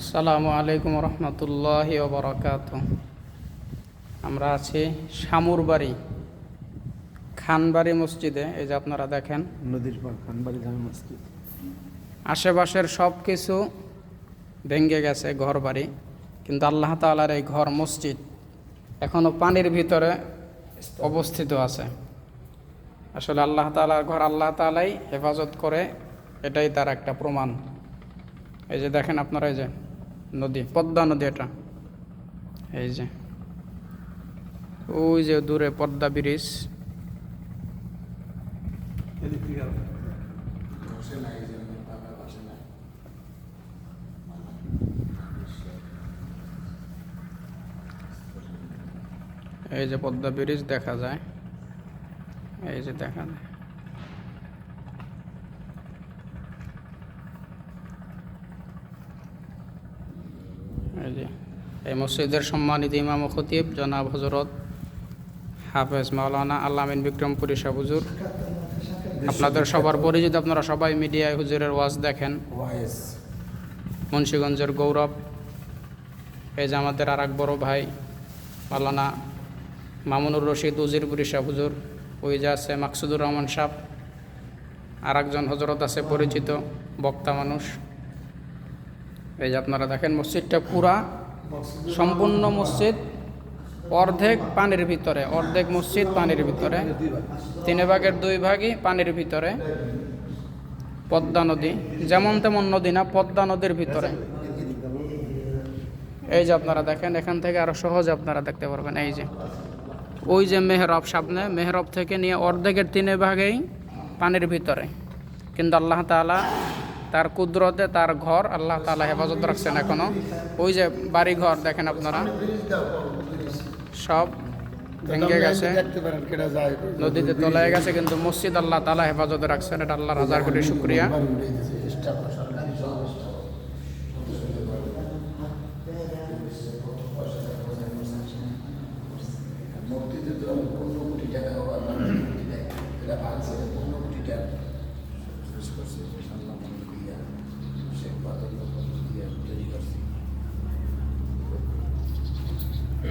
আসসালামু আলাইকুম রহমতুল্লাহ বরকাত। আমরা আছি শামুরবাড়ি খানবাড়ি মসজিদে। এই যে আপনারা দেখেন নদীর পার খানবাড়ি জামে মসজিদ। আশেপাশের সব কিছু ভেঙে গেছে ঘর বাড়ি কিন্তু আল্লাহ তালার এই ঘর মসজিদ এখনও পানির ভিতরে অবস্থিত আছে। আসলে আল্লাহ তালার ঘর আল্লাহ তালাই হেফাজত করে এটাই তার একটা প্রমাণ। এই যে দেখেন আপনারা এই যে নদী, পদ্মা নদী এটা। এই যে। ওই যে দূরে পদ্মা ব্রিজ। এই যে পদ্মা ব্রিজ দেখা যায়। এই যে দেখা যায়। যে এই মসজিদের সম্মানিত ইমাম খতিব জনাব হজরত হাফেজ মাওলানা আল্লামিন বিক্রমপুরী সাহ হুজুর। আপনাদের সবার পরিচিত আপনারা সবাই মিডিয়ায় হুজুরের ওয়াজ দেখেন, মুন্সীগঞ্জের গৌরব, এই যে আমাদের আর এক বড় ভাই মাওলানা মামুনুর রশিদ উজিরপুরি সাহ হুজুর, ওই যে আছে মাকসুদুর রহমান সাহ আর একজন হজরত আছে পরিচিত বক্তা মানুষ। এই যে আপনারা দেখেন মসজিদটা পুরা সম্পূর্ণ মসজিদ, অর্ধেক পানির ভিতরে, অর্ধেক মসজিদ পানির ভিতরে। তিন ভাগের দুই ভাগই পানির ভিতরে, পদ্মা নদী, যেমন তেমন নদী না, পদ্মা নদীর ভিতরে। এই যে আপনারা দেখেন, এখান থেকে আরও সহজে আপনারা দেখতে পারবেন, এই যে। ওই যে মেহরব সামনে, মেহরব থেকে নিয়ে অর্ধেকের তিনে ভাগেই পানির ভিতরে। কিন্তু আল্লাহ তাআলা তার কুদরতে তার ঘর আল্লাহ তালা হেফাজত রাখছেন এখনও। ওই যে বাড়ি ঘর দেখেন আপনারা। সব ভেঙে গেছে। নদীতে তলায় গেছে, কিন্তু মসজিদ আল্লাহ তালা হেফাজতে রাখছেন। এটা আল্লাহর হাজার কোটি শুক্রিয়া। ওই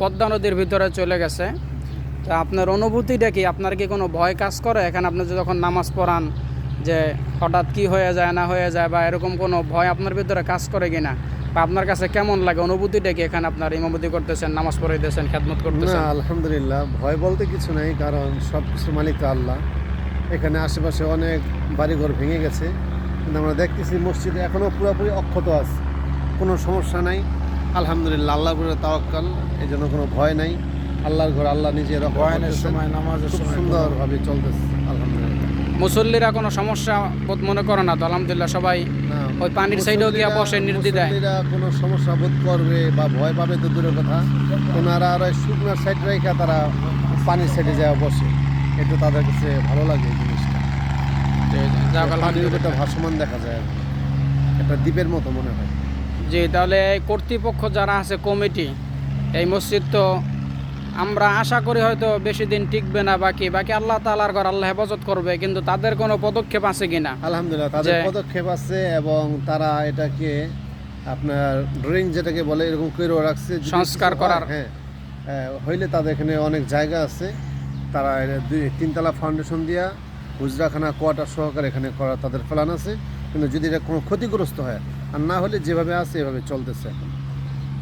পদ্মা নদীর ভিতরে চলে গেছে। তা আপনার অনুভূতিটা কি? আপনার কি কোনো ভয় কাজ করে? এখানে আপনি যখন নামাজ পড়ান যে হঠাৎ কি হয়ে যায় না হয়ে যায় বা এরকম কোনো ভয় আপনার ভিতরে কাজ করে কিনা? বা আপনার কাছে কেমন লাগে? অনুভূতিটা কি এখানে আপনার ইমামতি করতেছেন নামাজ পড়াইতেছেন খেদমত না করতেছেন আলহামদুলিল্লাহ। ভয় বলতে কিছু নেই কারণ সব কিছু মালিক তো আল্লাহ। এখানে আশেপাশে অনেক বাড়িঘর ভেঙে গেছে। কিন্তু আমরা দেখতেছি মসজিদে এখনও পুরোপুরি অক্ষত আছে। কোনো সমস্যা নাই। আলহামদুলিল্লাহ আল্লাহ করে তাওয়াক্কাল এই জন্য কোনো ভয় নাই। আল্লাহর ঘর আল্লাহ নিজে বয়ানের করতেছেন। সময় নামাজের সময় সুন্দরভাবে চলতেছে আলহামদুলিল্লাহ। মুসল্লিরা কোনো সমস্যা বোধ মনে করে না তো আলহামদুলিল্লাহ সবাই ওই পানির সাইডেও গিয়া বসে মুসল্লিরা কোনো সমস্যা বোধ করবে বা ভয় পাবে তো দূরের কথা। ওনারা আর ওই শুকনার সাইড রেখে তারা পানির সাইডে যাওয়া বসে একটু তাদের কাছে ভালো লাগে এই জিনিসটা। ভাসমান দেখা যায় আর কি। একটা দ্বীপের মতো মনে হয়। জি তাহলে এই কর্তৃপক্ষ যারা আছে কমিটি এই মসজিদ তো আমরা আশা করি হয়তো বেশি দিন টিকবে না বাকি। বাকি আল্লাহ তালার ঘর আল্লাহ হেফাজত করবে কিন্তু তাদের কোনো পদক্ষেপ আছে কিনা? আলহামদুলিল্লাহ তাদের পদক্ষেপ আছে এবং তারা এটাকে আপনার ড্রয়িং যেটাকে বলে এরকম করে রাখছে। সংস্কার করার। হ্যাঁ হইলে তাদের এখানে অনেক জায়গা আছে। তারা দুই তিনতলা ফাউন্ডেশন দিয়া হুজরাখানা কোয়ার্টার সহকারে এখানে করা তাদের প্ল্যান আছে। কিন্তু যদি এটা কোনো ক্ষতিগ্রস্ত হয় আর না হলে যেভাবে আছে এভাবে চলতেছে। এখন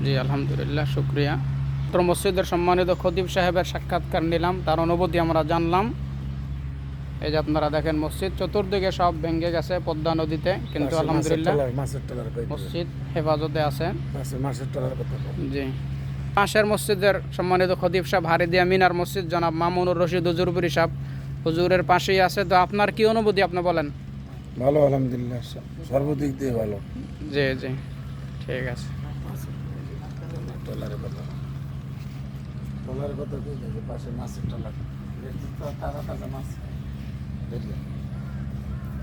জি আলহামদুলিল্লাহ শুক্রিয়া। তো মসজিদের সম্মানিত খতিব সাহেবের সাক্ষাৎকার নিলাম। তার অনুভূতি আমরা জানলাম। এই যে আপনারা দেখেন মসজিদ চতুর্দিকে সব ভেঙে গেছে পদ্মা নদীতে কিন্তু আলহামদুলিল্লাহ মসজিদ হেফাজতে আছে। জি। পাশের মসজিদের সম্মানিত খদিব সাহেব হারিদিয়া মিনার মসজিদ জনাব মামুনুর রশিদ হুজুরপুরি সাহেব। হুজুরের পাশেই আছে। তো আপনার কি অনুভূতি আপনি বলেন? ভালো আলহামদুলিল্লাহ সর্বদিক দিয়ে ভালো। জি জি ঠিক আছে। ট্রলারের কথা। ট্রলারের কথা পাশে মাছের ট্রলার। দেখছি তো তাজা মাছ। দেখলে